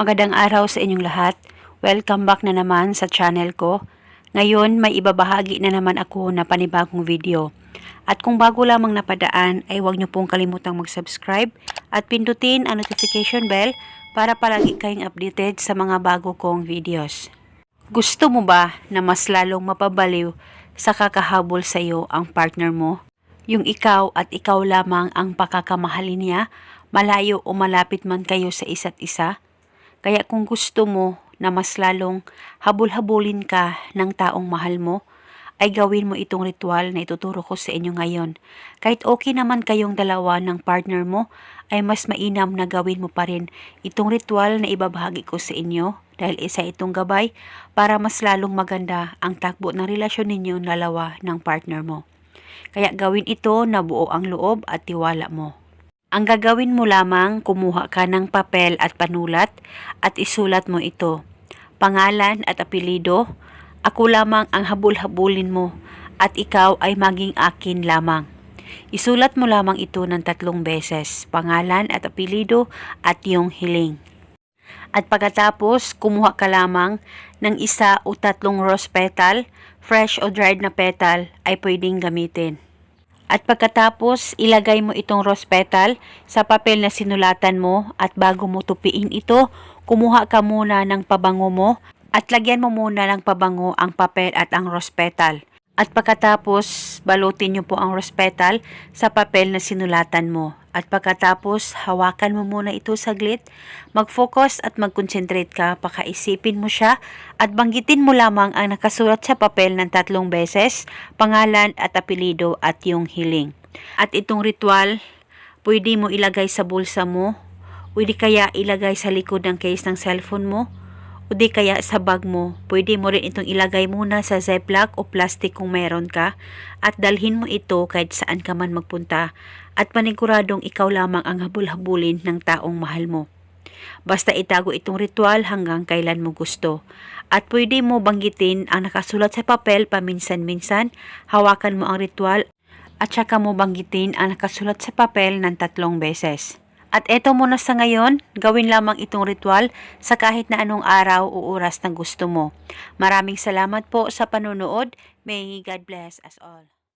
Magandang araw sa inyong lahat. Welcome back na naman sa channel ko. Ngayon, may ibabahagi na naman ako na panibagong video. At kung bago lamang napadaan, ay huwag niyo pong kalimutang mag-subscribe at pindutin ang notification bell para palagi kayong updated sa mga bago kong videos. Gusto mo ba na mas lalong mapabaliw sa kakahabol sa iyo ang partner mo? Yung ikaw at ikaw lamang ang pakakamahalin niya, malayo o malapit man kayo sa isa't isa? Kaya kung gusto mo na mas lalong habol-habulin ka ng taong mahal mo, ay gawin mo itong ritual na ituturo ko sa inyo ngayon. Kahit okay naman kayong dalawa ng partner mo, ay mas mainam na gawin mo pa rin itong ritual na ibabahagi ko sa inyo dahil isa itong gabay para mas lalong maganda ang takbo ng relasyon ninyo dalawa ng partner mo. Kaya gawin ito na buo ang loob at tiwala mo. Ang gagawin mo lamang, kumuha ka ng papel at panulat at isulat mo ito. Pangalan at apelido, ako lamang ang habul-habulin mo at ikaw ay maging akin lamang. Isulat mo lamang ito ng tatlong beses, pangalan at apelido at iyong hiling. At pagkatapos, kumuha ka lamang ng isa o tatlong rose petal, fresh o dried na petal ay pwedeng gamitin. At pagkatapos, ilagay mo itong rose petal sa papel na sinulatan mo at bago mo tupiin ito, kumuha ka muna ng pabango mo at lagyan mo muna ng pabango ang papel at ang rose petal. At pagkatapos, balutin niyo po ang rose petal sa papel na sinulatan mo. At pagkatapos, hawakan mo muna ito saglit, mag-focus at mag-concentrate ka, pakaisipin mo siya at banggitin mo lamang ang nakasulat sa papel ng tatlong beses, pangalan at apelido at yung hiling. At itong ritual, pwede mo ilagay sa bulsa mo, pwede kaya ilagay sa likod ng case ng cellphone mo, o di kaya sa bag mo, pwede mo rin itong ilagay muna sa ziplock o plastic kung meron ka at dalhin mo ito kahit saan ka man magpunta at paniguradong ikaw lamang ang habul-habulin ng taong mahal mo. Basta itago itong ritual hanggang kailan mo gusto. At pwede mo banggitin ang nakasulat sa papel paminsan-minsan, hawakan mo ang ritual at saka mo banggitin ang nakasulat sa papel ng tatlong beses. At eto muna sa ngayon, gawin lamang itong ritual sa kahit na anong araw o oras na gusto mo. Maraming salamat po sa panonood. May God bless us all.